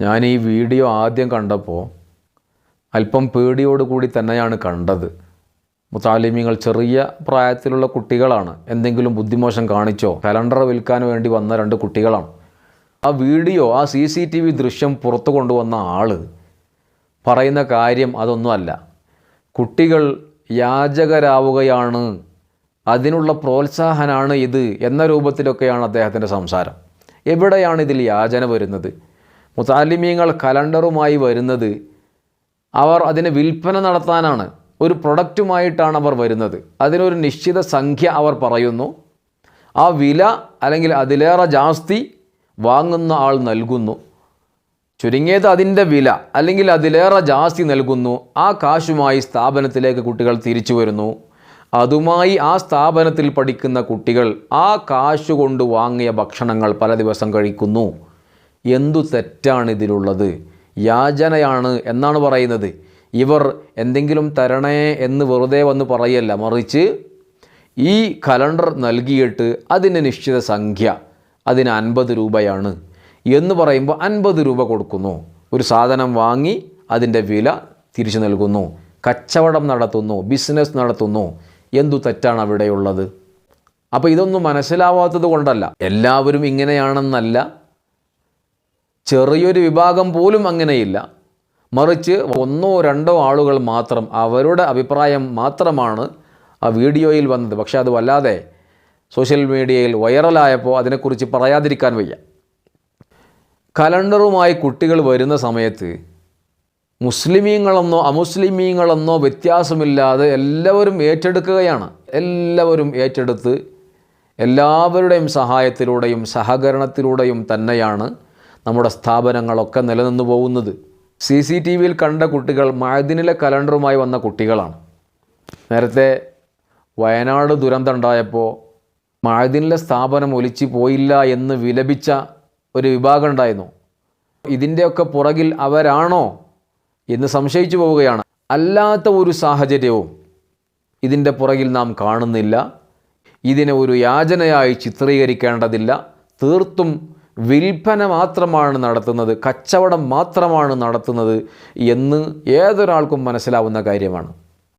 ഞാൻ ഈ വീഡിയോ ആദ്യം കണ്ടപ്പോൾ അല്പം പേടിയോടുകൂടി തന്നെയാണ് കണ്ടത്. മുത്താലിമ്യങ്ങൾ ചെറിയ പ്രായത്തിലുള്ള കുട്ടികളാണ്. എന്തെങ്കിലും ബുദ്ധിമോശം കാണിച്ചോ? കലണ്ടർ വിൽക്കാൻ വേണ്ടി വന്ന രണ്ട് കുട്ടികളാണ്. ആ വീഡിയോ ആ സി സി ടി വി ദൃശ്യം പുറത്തു കൊണ്ടുവന്ന ആൾ പറയുന്ന കാര്യം അതൊന്നുമല്ല കുട്ടികൾ യാചകരാവുകയാണ്. അതിനുള്ള പ്രോത്സാഹനാണ് ഇത് എന്ന രൂപത്തിലൊക്കെയാണ് അദ്ദേഹത്തിന്റെ സംസാരം. എവിടെയാണ് ഇതിൽ യാചന വരുന്നത്? മുത്താലിമീങ്ങൾ കലണ്ടറുമായി വരുന്നത് അവർ അതിന് വിൽപ്പന നടത്താനാണ്. ഒരു പ്രൊഡക്റ്റുമായിട്ടാണ് അവർ വരുന്നത്. അതിനൊരു നിശ്ചിത സംഖ്യ അവർ പറയുന്നു. ആ വില അല്ലെങ്കിൽ അതിലേറെ ജാസ്തി വാങ്ങുന്ന ആൾ നൽകുന്നു. ചുരുങ്ങിയത് അതിന്റെ വില അല്ലെങ്കിൽ അതിലേറെ ജാസ്തി നൽകുന്നു. ആ കാശുമായി സ്ഥാപനത്തിലേക്ക് കുട്ടികൾ തിരിച്ചു വരുന്നു. അതുമായി ആ സ്ഥാപനത്തിൽ പഠിക്കുന്ന കുട്ടികൾ ആ കാശ് കൊണ്ട് വാങ്ങിയ ഭക്ഷണങ്ങൾ പല ദിവസം കഴിക്കുന്നു. എന്തു തെറ്റാണ് ഇതിലുള്ളത് യാചനയാണ് എന്നാണ് പറയുന്നത്. ഇവർ എന്തെങ്കിലും തരണേ എന്ന് വെറുതെ വന്ന് പറയല്ല. മറിച്ച് ഈ കലണ്ടർ നൽകിയിട്ട് അതിന് നിശ്ചിത സംഖ്യ അതിന് അൻപത് രൂപയാണ് എന്ന് പറയുമ്പോൾ അൻപത് രൂപ കൊടുക്കുന്നു. ഒരു സാധനം വാങ്ങി അതിന്റെ വില തിരിച്ചു നൽകുന്നു. കച്ചവടം നടത്തുന്നു ബിസിനസ് നടത്തുന്നു. എന്തു തെറ്റാണ് അവിടെയുള്ളത്? അപ്പോൾ ഇതൊന്നും മനസ്സിലാവാത്തത് കൊണ്ടല്ല. എല്ലാവരും ഇങ്ങനെയാണെന്നല്ല ചെറിയൊരു വിഭാഗം പോലും അങ്ങനെയില്ല. മറിച്ച് ഒന്നോ രണ്ടോ ആളുകൾ മാത്രം അവരുടെ അഭിപ്രായം മാത്രമാണ് ആ വീഡിയോയിൽ വന്നത്. പക്ഷേ അത് വല്ലാതെ സോഷ്യൽ മീഡിയയിൽ വൈറലായപ്പോൾ അതിനെക്കുറിച്ച് പറയാതിരിക്കാൻ വയ്യ. കലണ്ടറുമായി കുട്ടികൾ വരുന്ന സമയത്ത് മുസ്ലിമീങ്ങളെന്നോ അമുസ്ലിമീങ്ങളെന്നോ വ്യത്യാസമില്ലാതെ എല്ലാവരും ഏറ്റെടുക്കുകയാണ്. എല്ലാവരും ഏറ്റെടുത്ത് എല്ലാവരുടെയും സഹായത്തിലൂടെയും സഹകരണത്തിലൂടെയും തന്നെയാണ് നമ്മുടെ സ്ഥാപനങ്ങളൊക്കെ നിലനിന്നു പോകുന്നത്. സി സി ടി വിയിൽ കണ്ട കുട്ടികൾ മഴദിനിലെ കലണ്ടറുമായി വന്ന കുട്ടികളാണ്. നേരത്തെ വയനാട് ദുരന്തം ഉണ്ടായപ്പോൾ മഴദിനിലെ സ്ഥാപനം ഒലിച്ചു പോയില്ല എന്ന് വിലപിച്ച ഒരു വിഭാഗം ഉണ്ടായിരുന്നു. ഇതിന്റെയൊക്കെ പുറകിൽ അവരാണോ എന്ന് സംശയിച്ചു പോവുകയാണ്. അല്ലാത്ത ഒരു സാഹചര്യവും ഇതിന്റെ പുറകിൽ നാം കാണുന്നില്ല. ഇതിനെ ഒരു യാചനയായി ചിത്രീകരിക്കേണ്ടതില്ല. തീർത്തും വിൽപ്പന മാത്രമാണ് നടത്തുന്നത് കച്ചവടം മാത്രമാണ് നടത്തുന്നത് എന്ന് ഏതൊരാൾക്കും മനസ്സിലാവുന്ന കാര്യമാണ്.